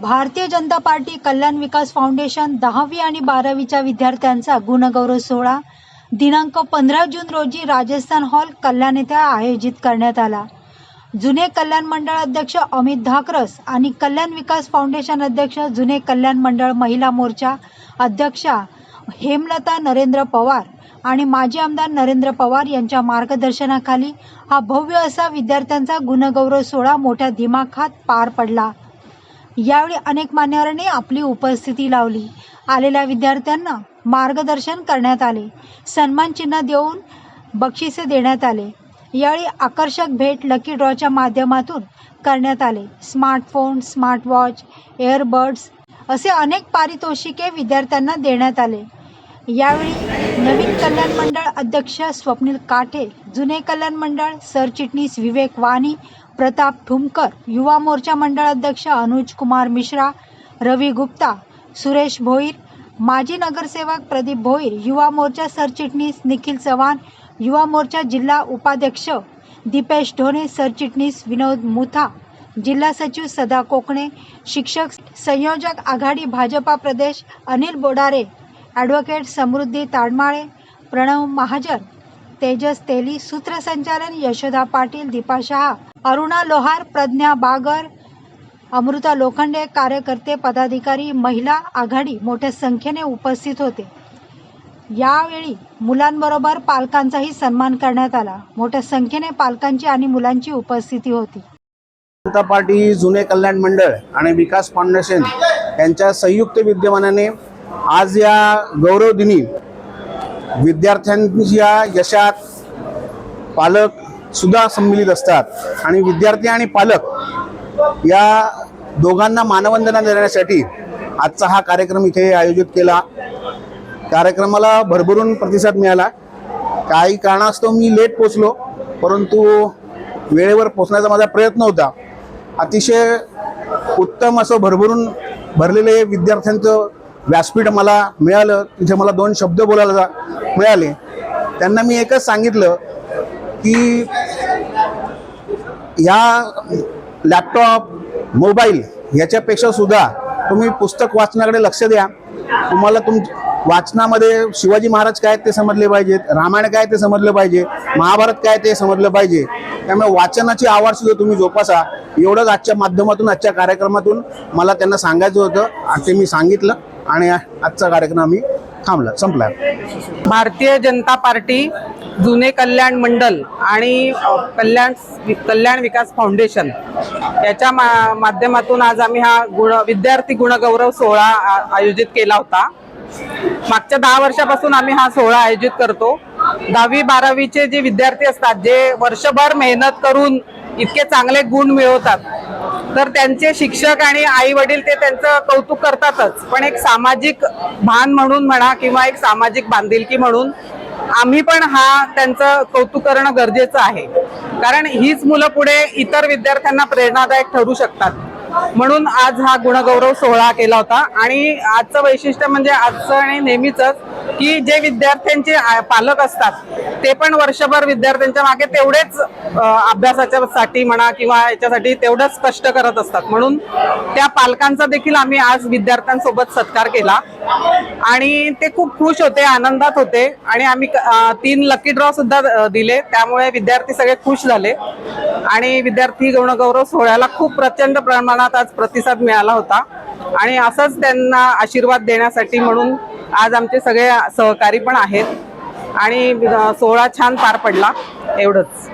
Bharatiya Janata party कल्याण विकास foundation दहावी आणि बारावीच्या विद्यार्थ्यांचा गुणगौरव सोहळा. दिनांक पंधरा जून रोजी राजस्थान हॉल कल्याण येथे आयोजित करण्यात आला. जुने कल्याण मंडळ अध्यक्ष अमित धाकरस आणि कल्याण विकास फाउंडेशन अध्यक्ष जुने कल्याण मंडळ महिला मोर्चा अध्यक्षा हेमलता नरेंद्र पवार आणि माजी आमदार नरेंद्र पवार यांच्या मार्गदर्शनाखाली हा भव्य असा विद्यार्थ्यांचा गुणगौरव सोहळा मोठ्या दिमाखात पार पडला. यावेळी अनेक मान्यवरांनी आपली उपस्थिती लावली. आलेल्या विद्यार्थ्यांना मार्गदर्शन करण्यात आले. सन्मान चिन्ह देऊन बक्षिसे देण्यात आले. यावेळी आकर्षक भेट लकी ड्रॉच्या माध्यमातून करण्यात आले. स्मार्टफोन स्मार्ट वॉच एअरबड्स असे अनेक पारितोषिके विद्यार्थ्यांना देण्यात आले. यावेळी नवीन कल्याण मंडळ अध्यक्ष स्वप्नील काठे जुने कल्याण मंडळ सरचिटणीस विवेक वाणी प्रताप ठुमकर युवा मोर्चा मंडळ अध्यक्ष अनुज कुमार मिश्रा रवी गुप्ता सुरेश भोईर माजी नगरसेवक प्रदीप भोईर युवा मोर्चा सरचिटणीस निखिल चव्हाण युवा मोर्चा जिल्हा उपाध्यक्ष दीपेश ढोणे सरचिटणीस विनोद मुथा जिल्हा सचिव सदा कोकणे शिक्षक संयोजक आघाडी भाजपा प्रदेश अनिल बोडारे ॲडव्होकेट समृद्धी ताडमाळे प्रणव महाजन तेजस तेली सूत्रसंचालन यशोदा पाटील दीपा शहा अरुणा लोहार प्रज्ञा बागर अमृता लोखंडे कार्यकर्ते पदाधिकारी महिला आघाडी मोठ्या संख्येने उपस्थित होते. यावेळी मुलांबरोबर पालकांचाही सन्मान करण्यात आला. मोठ्या संख्येने पालकांची आणि मुलांची उपस्थिती होती. जनता पार्टी जुने कल्याण मंडळ आणि विकास फाउंडेशन यांच्या संयुक्त विद्यमानाने आज या गौरव दिनी विद्यार्थ्यांच्या यशात पालक सुद्धा सम्मिलित असतात. आणि विद्यार्थी आणि पालक या दोघांना मानवंदना देण्यासाठी आजचा हा कार्यक्रम इथे आयोजित केला. कार्यक्रमाला भरभरून प्रतिसाद मिळाला. काही कारणास्तव मी लेट पोचलो परंतु वेळेवर पोचण्याचा माझा प्रयत्न होता. अतिशय उत्तम असं भरभरून भरलेले विद्यार्थ्यांचं व्यासपीठ मला मिळालं तिथे मला दोन शब्द बोलायला जा- मिळाले. त्यांना मी एकच सांगितलं की या लॅपटॉप मोबाईल याच्यापेक्षा सुद्धा तुम्ही पुस्तक वाचनाकडे लक्ष द्या. तुम्हाला तुम वाचनामध्ये शिवाजी महाराज काय ते समजले पाहिजेत रामायण काय ते समजलं पाहिजे महाभारत काय ते समजलं पाहिजे. त्यामुळे वाचनाची आवड सुद्धा तुम्ही जोपासा. एवढंच आजच्या माध्यमातून आजच्या कार्यक्रमातून मला त्यांना सांगायचं होतं आणि ते मी सांगितलं. आणि आजचा कार्यक्रम आम्ही थांबला संपला. भारतीय जनता पार्टी जुने कल्याण मंडल आणि कल्याण कल्याण विकास फाउंडेशन याच्या मा माध्यमातून आज आम्ही हा गुण विद्यार्थी गुणगौरव सोहळा आ- आयोजित केला होता. मागच्या दहा वर्षापासून आम्ही हा सोहळा आयोजित करतो. दहावी बारावीचे जे विद्यार्थी असतात जे वर्षभर मेहनत करून इतके चांगले गुण मिळवतात तर त्यांचे शिक्षक आणि आई वडील ते त्यांचं कौतुक करतातच. पण एक सामाजिक भान म्हणून म्हणा किंवा एक सामाजिक बांधिलकी म्हणून आम्ही पण हा त्यांचं कौतुक करणं गरजेचं आहे. कारण हीच मुलं पुढे इतर विद्यार्थ्यांना प्रेरणादायक ठरू शकतात. म्हणून आज हा गुणगौरव सोहळा केला होता. आणि आजचं वैशिष्ट्य म्हणजे आजचं आणि नेहमीच की जे विद्यार्थ्यांचे पालक असतात ते पण वर्षभर विद्यार्थ्यांच्या मागे तेवढेच अभ्यासाच्या साठी म्हणा किंवा याच्यासाठी तेवढंच कष्ट करत असतात. म्हणून त्या पालकांचा देखील आम्ही आज विद्यार्थ्यांसोबत सत्कार केला. आणि ते खूप खुश होते आनंदात होते. आणि आम्ही क- तीन लकी ड्रॉ सुद्धा दिले. त्यामुळे विद्यार्थी सगळे खुश झाले. आणि विद्यार्थी गौरव सोहळ्याला खूप प्रचंड प्रमाणात आज प्रतिसाद मिळाला होता. आणि असंच त्यांना आशीर्वाद देण्यासाठी म्हणून आज आमचे सगळे सहकारी पण आहेत. आणि सोहळा छान पार पडला. एवढंच.